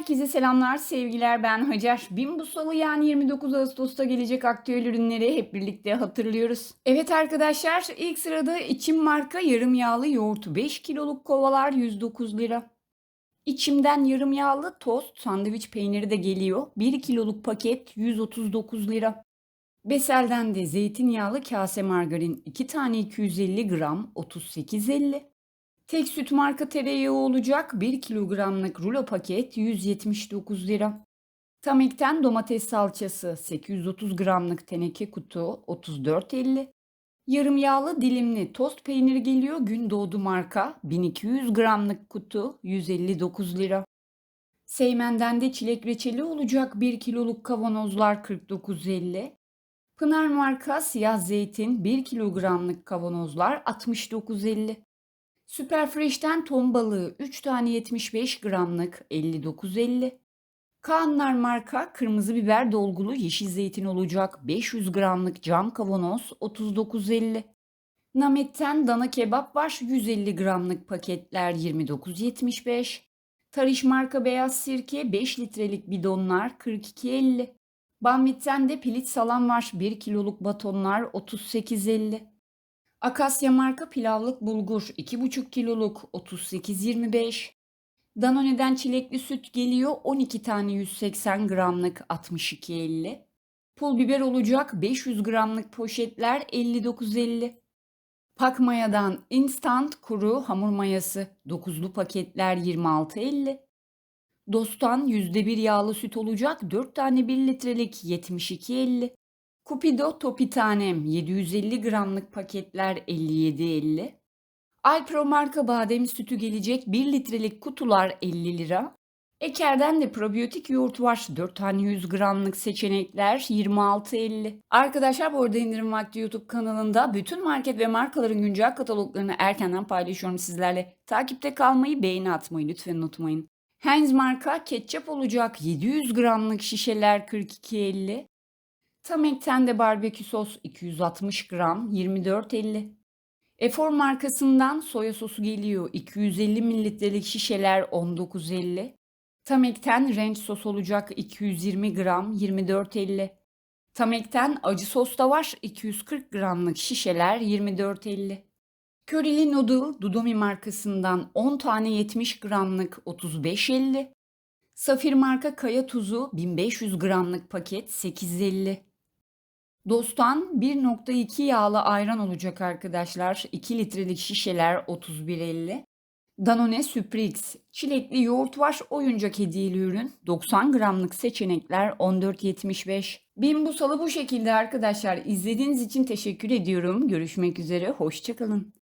Herkese selamlar, sevgiler. Ben Hacer. Bin bu salı yani 29 Ağustos'ta gelecek aktüel ürünleri hep birlikte hatırlıyoruz. Evet arkadaşlar, ilk sırada içim marka yarım yağlı yoğurt 5 kiloluk kovalar 109 lira. İçimden yarım yağlı tost sandviç peyniri de geliyor. 1 kiloluk paket 139 lira. Besel'den de zeytinyağlı kase margarin 2 tane 250 gram 38.50. Tek süt marka tereyağı olacak 1 kilogramlık rulo paket 179 lira. Tamek'ten domates salçası 830 gramlık teneke kutu 34.50. Yarım yağlı dilimli tost peyniri geliyor Gündoğdu marka 1200 gramlık kutu 159 lira. Seymen'den de çilek reçeli olacak 1 kiloluk kavanozlar 49.50. Pınar marka siyah zeytin 1 kilogramlık kavanozlar 69.50. Superfresh'ten ton balığı 3 tane 75 gramlık 59.50. Kaanlar marka kırmızı biber dolgulu yeşil zeytin olacak 500 gramlık cam kavanoz 39.50. Namet'ten dana kebap var 150 gramlık paketler 29.75. Tariş marka beyaz sirke 5 litrelik bidonlar 42.50. Banvit'ten de pilit salam var 1 kiloluk batonlar 38.50. Akasya marka pilavlık bulgur 2,5 kiloluk 38.25. Danone'den çilekli süt geliyor 12 tane 180 gramlık 62.50. Pul biber olacak 500 gramlık poşetler 59.50. Pakmaya'dan instant kuru hamur mayası 9'lu paketler 26.50. Dostan %1 yağlı süt olacak 4 tane 1 litrelik 72.50. Cupido topi tanem 750 gramlık paketler 57.50. Alpro marka badem sütü gelecek 1 litrelik kutular 50 lira. Eker'den de probiyotik yoğurt var. 4 tane 100 gramlık seçenekler 26.50. Arkadaşlar bu arada indirim vakti YouTube kanalında bütün market ve markaların güncel kataloglarını erkenden paylaşıyorum sizlerle. Takipte kalmayı, beğeni atmayı lütfen unutmayın. Heinz marka ketçap olacak 700 gramlık şişeler 42.50. Tamek'ten de barbekü sos 260 gram 24.50. Efor markasından soya sosu geliyor 250 mililitrelik şişeler 19.50. Tamek'ten ranch sos olacak 220 gram 24.50. Tamek'ten acı sos da var 240 gramlık şişeler 24.50. Körili noodle Dudomi markasından 10 tane 70 gramlık 35.50. Safir marka kaya tuzu 1500 gramlık paket 8.50. Dostan 1.2 yağlı ayran olacak arkadaşlar. 2 litrelik şişeler 31.50. Danone Suprix. Çilekli yoğurt var. Oyuncak hediyeli ürün. 90 gramlık seçenekler 14.75. Bin bu salı bu şekilde arkadaşlar. İzlediğiniz için teşekkür ediyorum. Görüşmek üzere. Hoşçakalın.